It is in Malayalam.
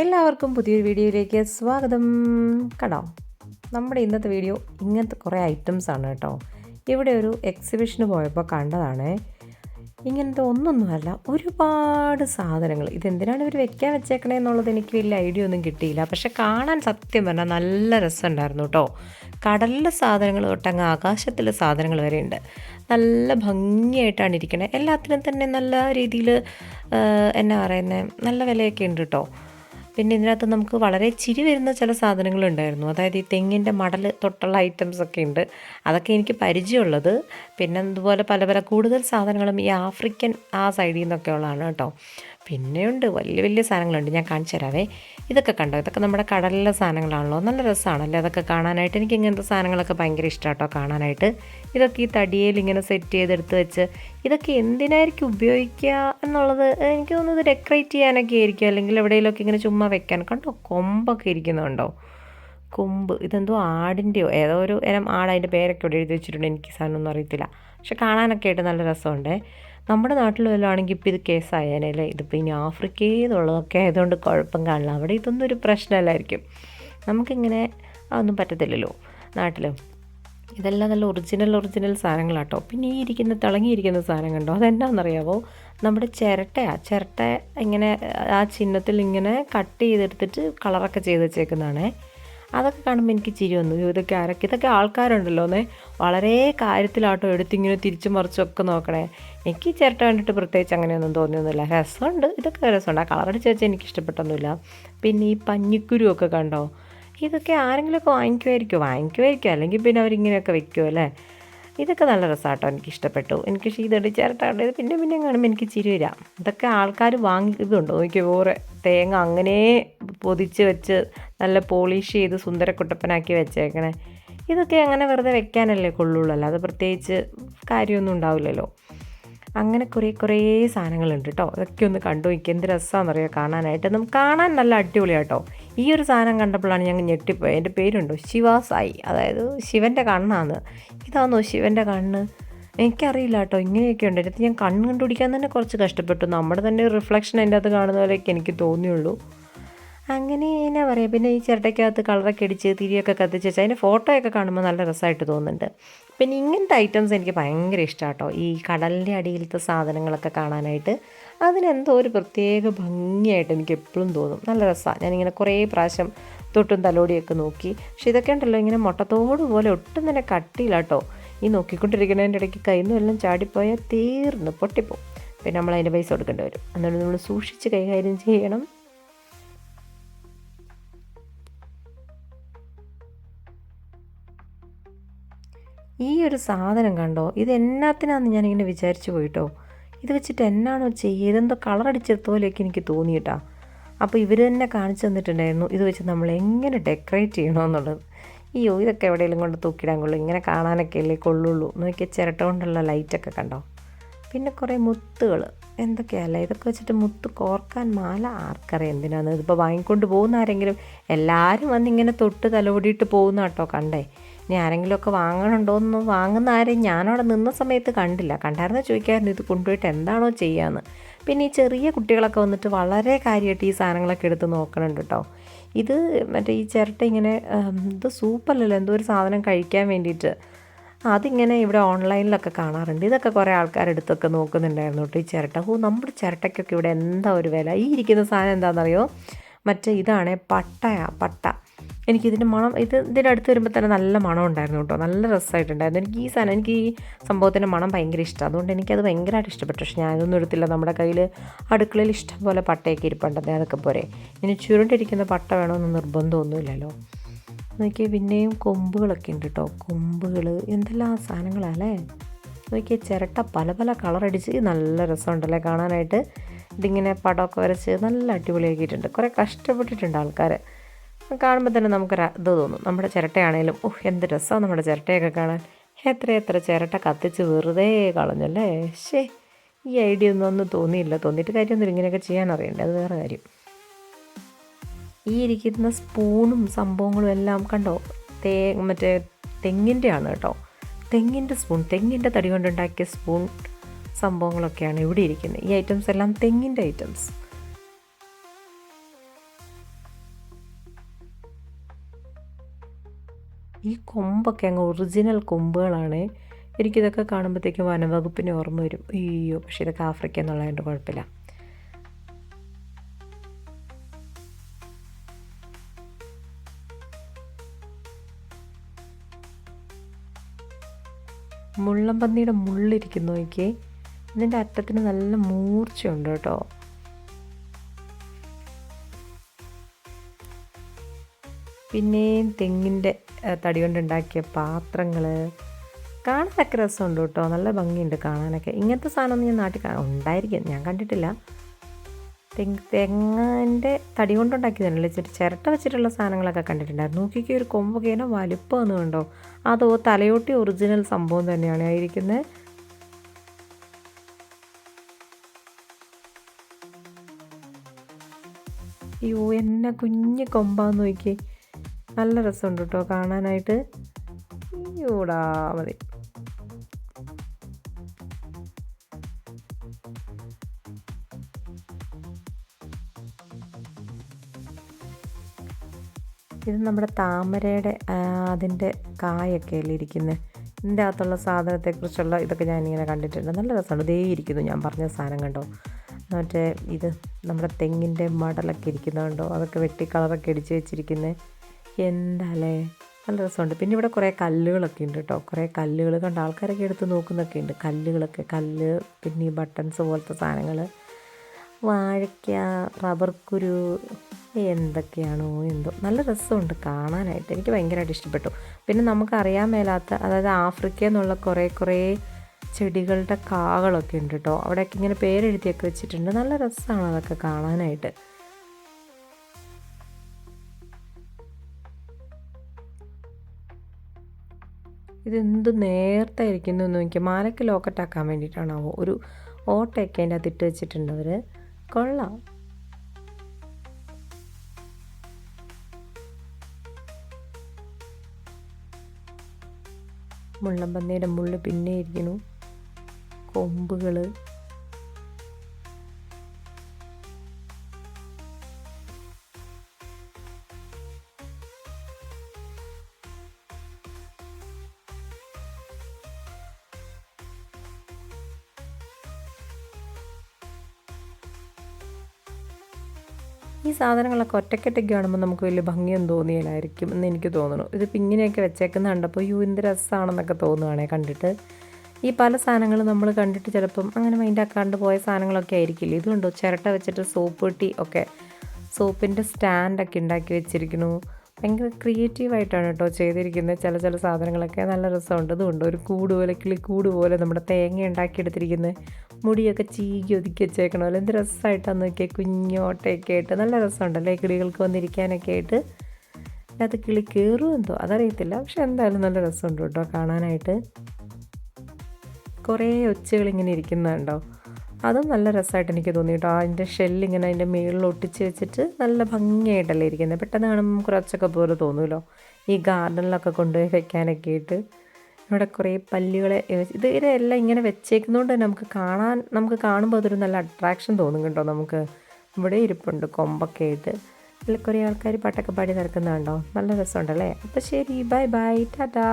എല്ലാവർക്കും പുതിയൊരു വീഡിയോയിലേക്ക് സ്വാഗതം. കണ്ടോ? നമ്മുടെ ഇന്നത്തെ വീഡിയോ ഇങ്ങനത്തെ കുറേ ഐറ്റംസ് ആണ് കേട്ടോ. ഇവിടെ ഒരു എക്സിബിഷന് പോയപ്പോൾ കണ്ടതാണ്. ഇങ്ങനത്തെ ഒന്നൊന്നുമല്ല ഒരുപാട് സാധനങ്ങൾ. ഇതെന്തിനാണ് ഇവർ വെക്കാൻ വെച്ചേക്കണേ എന്നുള്ളത് എനിക്ക് വലിയ ഐഡിയ ഒന്നും കിട്ടിയില്ല. പക്ഷെ കാണാൻ സത്യം പറഞ്ഞാൽ നല്ല രസമുണ്ടായിരുന്നു കേട്ടോ. കടലിലെ സാധനങ്ങൾ തൊട്ടങ്ങ് ആകാശത്തിലെ സാധനങ്ങൾ വരെ ഉണ്ട് നല്ല ഭംഗിയായിട്ടാണ് ഇരിക്കണേ. എല്ലാത്തിനും തന്നെ നല്ല രീതിയിൽ എന്നാ പറയുന്നത് നല്ല വിലയൊക്കെ ഉണ്ട് കേട്ടോ. പിന്നെ ഇതിനകത്ത് നമുക്ക് വളരെ ചിരി വരുന്ന ചില സാധനങ്ങളുണ്ടായിരുന്നു. അതായത് ഈ തെങ്ങിന്റെ മടൽ തൊട്ടുള്ള ഐറ്റംസ് ഒക്കെ ഉണ്ട്. അതൊക്കെ എനിക്ക് പരിചയമുള്ളത്. പിന്നെ അതുപോലെ പല പല കൂടുതൽ സാധനങ്ങളും ഈ ആഫ്രിക്കൻ ആ സൈഡിൽ നിന്നൊക്കെ ഉള്ളതാണ് കേട്ടോ. പിന്നെയുണ്ട്. വലിയ വലിയ സാധനങ്ങളുണ്ട്. ഞാൻ കാണിച്ചു തരാവേ. ഇതൊക്കെ കണ്ടോ? ഇതൊക്കെ നമ്മുടെ കടലിലെ സാധനങ്ങളാണല്ലോ. നല്ല രസമാണല്ലോ അതൊക്കെ കാണാനായിട്ട് എനിക്ക് ഇങ്ങനത്തെ സാധനങ്ങളൊക്കെ ഭയങ്കര ഇഷ്ടമാട്ടോ കാണാനായിട്ട്. ഇതൊക്കെ ഈ തടിയിൽ ഇങ്ങനെ സെറ്റ് ചെയ്തെടുത്ത് വെച്ച് ഇതൊക്കെ എന്തിനായിരിക്കും ഉപയോഗിക്കുക എന്നുള്ളത് എനിക്ക് തോന്നുന്നത് ഡെക്കറേറ്റ് ചെയ്യാനൊക്കെ ആയിരിക്കും. അല്ലെങ്കിൽ എവിടെയെങ്കിലുമൊക്കെ ഇങ്ങനെ ചുമ്മാ വെക്കാൻ. കണ്ടോ? കൊമ്പൊക്കെ ഇരിക്കുന്നുണ്ടോ? കൊമ്പ് ഇതെന്തോ ആടിന്റെയോ ഏതോ ഒരു ഇനം ആട് അതിന്റെ പേരൊക്കെ ഇവിടെ എഴുതി വെച്ചിട്ടുണ്ട്. എനിക്ക് സാധനമൊന്നും അറിയത്തില്ല. പക്ഷെ കാണാനൊക്കെ ആയിട്ട് നല്ല രസമുണ്ട്. നമ്മുടെ നാട്ടിൽ വല്ലതാണെങ്കിൽ ഇപ്പോൾ ഇത് കേസായേനെ അല്ലേ? ഇതിപ്പോൾ ഇനി ആഫ്രിക്കയിൽ നിന്നുള്ളതൊക്കെ ആയതുകൊണ്ട് കുഴപ്പം കാണില്ല. അവിടെ ഇതൊന്നും ഒരു പ്രശ്നമല്ലായിരിക്കും. നമുക്കിങ്ങനെ അതൊന്നും പറ്റത്തില്ലല്ലോ നാട്ടിൽ ഇതെല്ലാം നല്ല ഒറിജിനൽ ഒറിജിനൽ സാധനങ്ങളാട്ടോ. പിന്നെ ഈ ഇരിക്കുന്ന തിളങ്ങിയിരിക്കുന്ന സാധനം കണ്ടോ? അതെന്താണെന്നറിയാവോ നമ്മുടെ ചിരട്ടയാണ് ചിരട്ട ഇങ്ങനെ ആ ചിഹ്നത്തിൽ ഇങ്ങനെ കട്ട് ചെയ്തെടുത്തിട്ട് കളറൊക്കെ ചെയ്ത് വെച്ചേക്കുന്നതാണേ. അതൊക്കെ കാണുമ്പോൾ എനിക്ക് ചിരി വന്നു. ഇതൊക്കെ ആരൊക്കെ? ഇതൊക്കെ ആൾക്കാരുണ്ടല്ലോ എന്നേ. വളരെ കാര്യത്തിലാട്ടോ എടുത്തിങ്ങനെ തിരിച്ചു മറിച്ചൊക്കെ നോക്കണേ. എനിക്ക് ചിരട്ട കണ്ടിട്ട് പ്രത്യേകിച്ച് അങ്ങനെയൊന്നും തോന്നിയൊന്നുമില്ല. രസമുണ്ട്. ഇതൊക്കെ രസമുണ്ട്. ആ കളറടിച്ച് വെച്ചാൽ എനിക്ക് ഇഷ്ടപ്പെട്ടൊന്നുമില്ല. പിന്നെ ഈ പഞ്ഞിക്കുരു ഒക്കെ കണ്ടോ? ഇതൊക്കെ ആരെങ്കിലുമൊക്കെ വാങ്ങിക്കുമായിരിക്കും വാങ്ങിക്കുമായിരിക്കും അല്ലെങ്കിൽ പിന്നെ അവരിങ്ങനെയൊക്കെ വെക്കുമോ അല്ലേ? ഇതൊക്കെ നല്ല രസമാട്ടോ എനിക്ക് ഇഷ്ടപ്പെട്ടു എനിക്ക് ഇതടി ചിരട്ടാണ്ട് ഇത് പിന്നെ പിന്നെ കാണുമ്പോൾ എനിക്ക് ചിരി വരാം. ഇതൊക്കെ ആൾക്കാർ വാങ്ങി ഇതുണ്ടോ നോക്കി ഓറെ തേങ്ങ അങ്ങനെ പൊതിച്ച് വെച്ച് നല്ല പോളിഷ് ചെയ്ത് സുന്ദരക്കുട്ടപ്പനാക്കി വെച്ചേക്കണേ. ഇതൊക്കെ അങ്ങനെ വെറുതെ വെക്കാനല്ലേ കൊള്ളുള്ളൂ അല്ലാതെ പ്രത്യേകിച്ച് കാര്യമൊന്നും ഉണ്ടാവില്ലല്ലോ. അങ്ങനെ കുറേ കുറേ സാധനങ്ങളുണ്ട് കേട്ടോ അതൊക്കെ ഒന്ന് കണ്ടു എനിക്ക് എന്ത് രസമാണെന്നറിയോ കാണാനായിട്ട്. നമുക്ക് കാണാൻ നല്ല അടിപൊളിയാട്ടോ. ഈ ഒരു സാധനം കണ്ടപ്പോഴാണ് ഞങ്ങൾ ഞെട്ടിപ്പോയത് എന്റെ പേരുണ്ടോ? ശിവാസായി അതായത് ശിവന്റെ കണ്ണാണ് ഇതാണോ ശിവന്റെ കണ്ണ്? എനിക്കറിയില്ല കേട്ടോ ഇങ്ങനെയൊക്കെ ഉണ്ട്. അതിനകത്ത് ഞാൻ കണ്ണ് കണ്ടുപിടിക്കാൻ തന്നെ കുറച്ച് കഷ്ടപ്പെട്ടു. നമ്മുടെ തന്നെ റിഫ്ലക്ഷൻ അതിന്റെ അകത്ത് കാണുന്ന പോലെയൊക്കെ എനിക്ക് തോന്നിയുള്ളൂ. അങ്ങനെ എന്നാ പറയുക പിന്നെ ഈ ചിരട്ടയ്ക്കകത്ത് കളറൊക്കെ അടിച്ച് തിരിയൊക്കെ കത്തിച്ച് വെച്ചാൽ അതിന്റെ ഫോട്ടോയൊക്കെ കാണുമ്പോൾ നല്ല രസമായിട്ട് തോന്നുന്നുണ്ട്. പിന്നെ ഇങ്ങനത്തെ ഐറ്റംസ് എനിക്ക് ഭയങ്കര ഇഷ്ടമാണ് കേട്ടോ ഈ കടലിന്റെ അടിയിലത്തെ സാധനങ്ങളൊക്കെ കാണാനായിട്ട് അതിനെന്തോ ഒരു പ്രത്യേക ഭംഗിയായിട്ട് എനിക്ക് എപ്പോഴും തോന്നും. നല്ല രസമാണ് ഞാനിങ്ങനെ കുറേ പ്രാവശ്യം തൊട്ടും തലോടിയൊക്കെ നോക്കി. പക്ഷെ ഇതൊക്കെ ഉണ്ടല്ലോ ഇങ്ങനെ മുട്ടത്തോട് പോലെ ഒട്ടും തന്നെ കട്ടിയില്ല കേട്ടോ ഈ നോക്കിക്കൊണ്ടിരിക്കുന്നതിന്റെ ഇടയ്ക്ക് കയ്യിൽ എല്ലാം ചാടിപ്പോയാൽ തീർന്ന് പൊട്ടിപ്പോവും. പിന്നെ നമ്മൾ അതിന്റെ പൈസ കൊടുക്കേണ്ടി വരും. അതുകൊണ്ട് നമ്മൾ സൂക്ഷിച്ച് കൈകാര്യം ചെയ്യണം. ഈ ഒരു സാധനം കണ്ടോ? ഇത് എന്നാത്തിനാന്ന് ഞാനിങ്ങനെ വിചാരിച്ചു പോയിട്ടോ. ഇത് വെച്ചിട്ട് എന്നാണോ ചെയ്യുക ഇതെന്തോ കളറടിച്ചെടുത്ത പോലെയൊക്കെ എനിക്ക് തോന്നിയിട്ടാ. അപ്പോൾ ഇവർ തന്നെ കാണിച്ചു തന്നിട്ടുണ്ടായിരുന്നു. ഇത് വെച്ച് നമ്മൾ എങ്ങനെ ഡെക്കറേറ്റ് ചെയ്യണമെന്നുള്ളത് അയ്യോ ഇതൊക്കെ എവിടെയെങ്കിലും കൊണ്ട് തൂക്കിടാൻ കൊള്ളൂ. ഇങ്ങനെ കാണാനൊക്കെ അല്ലേ കൊള്ളുള്ളൂ. നോക്കിയാൽ ചിരട്ട കൊണ്ടുള്ള ലൈറ്റൊക്കെ കണ്ടോ? പിന്നെ കുറേ മുത്തുകൾ എന്തൊക്കെയല്ലേ ഇതൊക്കെ വെച്ചിട്ട് മുത്ത് കോർക്കാൻ മാല ആർക്കറിയാം എന്തിനാണ് ഇതിപ്പോൾ വാങ്ങിക്കൊണ്ട് പോകുന്ന ആരെങ്കിലും എല്ലാവരും വന്ന് ഇങ്ങനെ തൊട്ട് തലോടിയിട്ട് പോകുന്ന കേട്ടോ കണ്ടേ. ഇനി ആരെങ്കിലുമൊക്കെ വാങ്ങണുണ്ടോയെന്ന് വാങ്ങുന്ന ആരെയും ഞാനവിടെ നിന്ന സമയത്ത് കണ്ടില്ല. കണ്ടായിരുന്നു ചോദിക്കായിരുന്നു ഇത് കൊണ്ടുപോയിട്ട് എന്താണോ ചെയ്യാന്ന്? പിന്നെ ഈ ചെറിയ കുട്ടികളൊക്കെ വന്നിട്ട് വളരെ കാര്യമായിട്ട് ഈ സാധനങ്ങളൊക്കെ എടുത്ത് നോക്കണുണ്ട് കേട്ടോ ഇത് മറ്റേ ഈ ചിരട്ട ഇങ്ങനെ ഇത് സൂപ്പല്ലല്ലോ എന്തോ ഒരു സാധനം കഴിക്കാൻ വേണ്ടിയിട്ട്. അതിങ്ങനെ ഇവിടെ ഓൺലൈനിലൊക്കെ കാണാറുണ്ട്. ഇതൊക്കെ കുറേ ആൾക്കാരെടുത്തൊക്കെ നോക്കുന്നുണ്ടായിരുന്നു കേട്ടോ ഈ ചിരട്ട. ഓ നമ്മുടെ ചിരട്ടയ്ക്കൊക്കെ ഇവിടെ എന്താ ഒരു വില? ഈ ഇരിക്കുന്ന സാധനം എന്താണെന്നറിയോ മറ്റേ ഇതാണ് പട്ടയ പട്ട. എനിക്കിതിന്റെ മണം ഇത് ഇതിന്റെ അടുത്ത് വരുമ്പോൾ തന്നെ നല്ല മണം ഉണ്ടായിരുന്നു കേട്ടോ. നല്ല രസമായിട്ടുണ്ടായിരുന്നു. എനിക്ക് ഈ സാധനം എനിക്ക് ഈ സംഭവത്തിന്റെ മണം ഭയങ്കര ഇഷ്ടമാണ് അതുകൊണ്ട് എനിക്കത് ഭയങ്കരമായിട്ട് ഇഷ്ടപ്പെട്ടു. പക്ഷേ ഞാനതൊന്നും എടുത്തില്ല. നമ്മുടെ കയ്യിൽ അടുക്കളയിൽ ഇഷ്ടം പോലെ പട്ടയൊക്കെ ഇരിപ്പുണ്ടെന്നേ അതൊക്കെ പോരെ. ഇനി ചുരുണ്ടിരിക്കുന്ന പട്ട വേണമെന്ന് നിർബന്ധമൊന്നുമില്ലല്ലോ. നോക്കി പിന്നെയും കൊമ്പുകളൊക്കെ ഉണ്ട് കേട്ടോ. കൊമ്പുകൾ എന്തെല്ലാം സാധനങ്ങളാല്ലേ നോക്കിയാൽ ചിരട്ട പല പല കളറടിച്ച് നല്ല രസമുണ്ടല്ലേ കാണാനായിട്ട്. ഇതിങ്ങനെ പടമൊക്കെ വരച്ച് നല്ല അടിപൊളിയാക്കിയിട്ടുണ്ട്. കുറേ കഷ്ടപ്പെട്ടിട്ടുണ്ട് ആൾക്കാർ കാണുമ്പോൾ തന്നെ നമുക്കൊരു ഇത് തോന്നും. നമ്മുടെ ചിരട്ടയാണേലും ഓഹ് എന്ത് രസമാണ് നമ്മുടെ ചിരട്ടയൊക്കെ കാണാൻ. എത്ര എത്ര ചിരട്ട കത്തിച്ച് വെറുതെ കളഞ്ഞല്ലേ? ശേ ഈ ഐഡിയ ഒന്നും ഒന്നും തോന്നിയില്ല. തോന്നിയിട്ട് കാര്യമൊന്നും ഇങ്ങനെയൊക്കെ ചെയ്യാൻ അറിയണ്ടേ? അത് വേറെ കാര്യം. ഈ ഇരിക്കുന്ന സ്പൂണും സംഭവങ്ങളും എല്ലാം കണ്ടോ? തേ മറ്റേ തെങ്ങിന്റെ ആണ് കേട്ടോ. തെങ്ങിന്റെ സ്പൂൺ തെങ്ങിന്റെ തടി കൊണ്ടുണ്ടാക്കിയ സ്പൂൺ സംഭവങ്ങളൊക്കെയാണ് ഇവിടെ ഇരിക്കുന്നത്. ഈ ഐറ്റംസ് എല്ലാം തെങ്ങിന്റെ ഐറ്റംസ്. ഈ കൊമ്പൊക്കെ അങ്ങ് ഒറിജിനൽ കൊമ്പുകളാണ്. എനിക്കിതൊക്കെ കാണുമ്പോഴത്തേക്കും വനവകുപ്പിനെ ഓർമ്മ വരും. അയ്യോ പക്ഷേ ഇതൊക്കെ ആഫ്രിക്ക എന്നുള്ളതുകൊണ്ട് കുഴപ്പമില്ല. മുള്ളമ്പന്നിയുടെ മുള്ളിരിക്കുന്നു നോക്കിയേ. ഇതിന്റെ അറ്റത്തിന് നല്ല മൂർച്ചയുണ്ട് കേട്ടോ. പിന്നെയും തെങ്ങിന്റെ തടി കൊണ്ടുണ്ടാക്കിയ പാത്രങ്ങൾ കാണാനൊക്കെ രസമുണ്ട് കേട്ടോ. നല്ല ഭംഗിയുണ്ട് കാണാനൊക്കെ. ഇങ്ങനത്തെ സാധനമൊന്നും ഞാൻ നാട്ടിൽ ഉണ്ടായിരിക്കും. ഞാൻ കണ്ടിട്ടില്ല. തെങ്ങ് തെങ്ങിന്റെ തടി കൊണ്ടുണ്ടാക്കിയതല്ലേ ചെറിയ ചിരട്ട വെച്ചിട്ടുള്ള സാധനങ്ങളൊക്കെ കണ്ടിട്ടുണ്ടായിരുന്നു. നോക്കിക്കോ ഒരു കൊമ്പൊക്കെ ഇങ്ങനെ വലുപ്പമെന്ന് കണ്ടോ? അതോ തലയോട്ടി ഒറിജിനൽ സംഭവം തന്നെയാണ്. ആയിരിക്കുന്നത് അയ്യോ എന്നെ കുഞ്ഞ് കൊമ്പാന്ന് നോക്കി നല്ല രസമുണ്ട് കേട്ടോ കാണാനായിട്ട് അയ്യോടാ മതി. ഇത് നമ്മുടെ താമരയുടെ അതിന്റെ കായൊക്കെ അല്ലേ ഇരിക്കുന്നത് ഇതിന്റെ അകത്തുള്ള സാധനത്തെക്കുറിച്ചുള്ള ഇതൊക്കെ ഞാനിങ്ങനെ കണ്ടിട്ടുണ്ട്. നല്ല രസമാണ് ഇതേ ഇരിക്കുന്നു ഞാൻ പറഞ്ഞ സാധനം കണ്ടോ? മറ്റേ ഇത് നമ്മുടെ തെങ്ങിന്റെ മടലൊക്കെ ഇരിക്കുന്നുണ്ടോ അതൊക്കെ വെട്ടി കളറൊക്കെ അടിച്ച് വെച്ചിരിക്കുന്നത് എന്താല്ലേ നല്ല രസമുണ്ട്. പിന്നെ ഇവിടെ കുറേ കല്ലുകളൊക്കെ ഉണ്ട് കേട്ടോ കുറേ കല്ലുകൾ കണ്ട ആൾക്കാരൊക്കെ എടുത്ത് നോക്കുന്നൊക്കെ ഉണ്ട്. കല്ലുകളൊക്കെ കല്ല് പിന്നെ ഈ ബട്ടൺസ് പോലത്തെ സാധനങ്ങൾ വാഴയ്ക്ക റബ്ബർ കുരു എന്തൊക്കെയാണോ എന്തോ. നല്ല രസമുണ്ട് കാണാനായിട്ട്. എനിക്ക് ഭയങ്കരമായിട്ട് ഇഷ്ടപ്പെട്ടു. പിന്നെ നമുക്കറിയാൻ മേലാത്ത അതായത് ആഫ്രിക്ക എന്നുള്ള കുറേ കുറേ ചെടികളുടെ കാകളൊക്കെ ഉണ്ട് കേട്ടോ അവിടെയൊക്കെ ഇങ്ങനെ പേരെഴുതിയൊക്കെ വെച്ചിട്ടുണ്ട്. നല്ല രസമാണ് അതൊക്കെ കാണാനായിട്ട്. ഇതെന്ത് നേരത്തെ ഇരിക്കുന്നു എന്ന് നോക്കിയാൽ മാലയ്ക്ക് ലോക്കറ്റാക്കാൻ വേണ്ടിയിട്ടാണാവോ? ഒരു ഓട്ടയൊക്കെ അതിന്റെ അകത്ത് ഇട്ട് വെച്ചിട്ടുണ്ട് കൊള്ളാം. മുള്ളമ്പന്നിയുടെ മുള്ള് പിന്നെ ഇരിക്കുന്നു കൊമ്പുകൾ ഈ സാധനങ്ങളൊക്കെ ഒറ്റയ്ക്കൊറ്റയ്ക്ക് കാണുമ്പോൾ നമുക്ക് വലിയ ഭംഗിയൊന്നും തോന്നിയില്ലായിരിക്കും എന്ന് എനിക്ക് തോന്നുന്നു. ഇതിപ്പോൾ ഇങ്ങനെയൊക്കെ വെച്ചേക്കുന്ന കണ്ടപ്പോൾ യു എന്ത് രസമാണെന്നൊക്കെ തോന്നുവാണേ കണ്ടിട്ട്. ഈ പല സാധനങ്ങളും നമ്മൾ കണ്ടിട്ട് ചിലപ്പം അങ്ങനെ മൈൻഡാക്കാണ്ട് പോയ സാധനങ്ങളൊക്കെ ആയിരിക്കില്ല? ഇതുകൊണ്ടോ ചിരട്ട വെച്ചിട്ട് സോപ്പ് പെട്ടി ഒക്കെ. സോപ്പിന്റെ സ്റ്റാൻഡൊക്കെ ഉണ്ടാക്കി വെച്ചിരിക്കുന്നു. ഭയങ്കര ക്രിയേറ്റീവായിട്ടാണ് കേട്ടോ ചെയ്തിരിക്കുന്നത്. ചില ചില സാധനങ്ങളൊക്കെ നല്ല രസമുണ്ട്. ഇതുകൊണ്ട് ഒരു കൂട് പോലെ കിളിക്കൂട് പോലെ നമ്മുടെ തേങ്ങ ഉണ്ടാക്കിയെടുത്തിരിക്കുന്നത് മുടിയൊക്കെ ചീകി ഒതുക്കി വെച്ചേക്കണമല്ലോ എന്ത് രസമായിട്ടാന്ന് നോക്കിയാൽ കുഞ്ഞോട്ടയൊക്കെ ആയിട്ട് നല്ല രസമുണ്ടല്ലേ? കിളികൾക്ക് വന്നിരിക്കാനൊക്കെ ആയിട്ട്. അതിനകത്ത് കിളി കയറും എന്തോ? അതറിയത്തില്ല. പക്ഷെ എന്തായാലും നല്ല രസമുണ്ട് കേട്ടോ കാണാനായിട്ട്. കുറേ ഒച്ചകൾ ഇങ്ങനെ ഇരിക്കുന്നുണ്ടോ? അതും നല്ല രസമായിട്ട് എനിക്ക് തോന്നി കേട്ടോ അതിന്റെ ഷെല്ലിങ്ങനെ അതിന്റെ മേളിൽ ഒട്ടിച്ച് വെച്ചിട്ട് നല്ല ഭംഗിയായിട്ടല്ലേ ഇരിക്കുന്നത് പെട്ടെന്ന് കാണുമ്പോൾ കുറച്ചൊക്കെ പോലെ തോന്നുമല്ലോ ഈ ഗാർഡനിലൊക്കെ കൊണ്ടുപോയി വെക്കാനൊക്കെ ആയിട്ട്. ഇവിടെ കുറേ പല്ലുകളെ ഇത് ഇതെല്ലാം ഇങ്ങനെ വെച്ചേക്കുന്നതുകൊണ്ട് തന്നെ നമുക്ക് കാണാൻ നമുക്ക് കാണുമ്പോൾ അതൊരു നല്ല അട്രാക്ഷൻ തോന്നും കേട്ടോ നമുക്ക്. ഇവിടെ ഇരിപ്പുണ്ട് കൊമ്പൊക്കെ ആയിട്ട്. അതിൽ കുറേ ആൾക്കാർ പാട്ടൊക്കെ പാടി നടക്കുന്നുണ്ടോ? നല്ല രസമുണ്ടല്ലേ? അപ്പോൾ ശരി ബൈ ബൈ ടാറ്റാ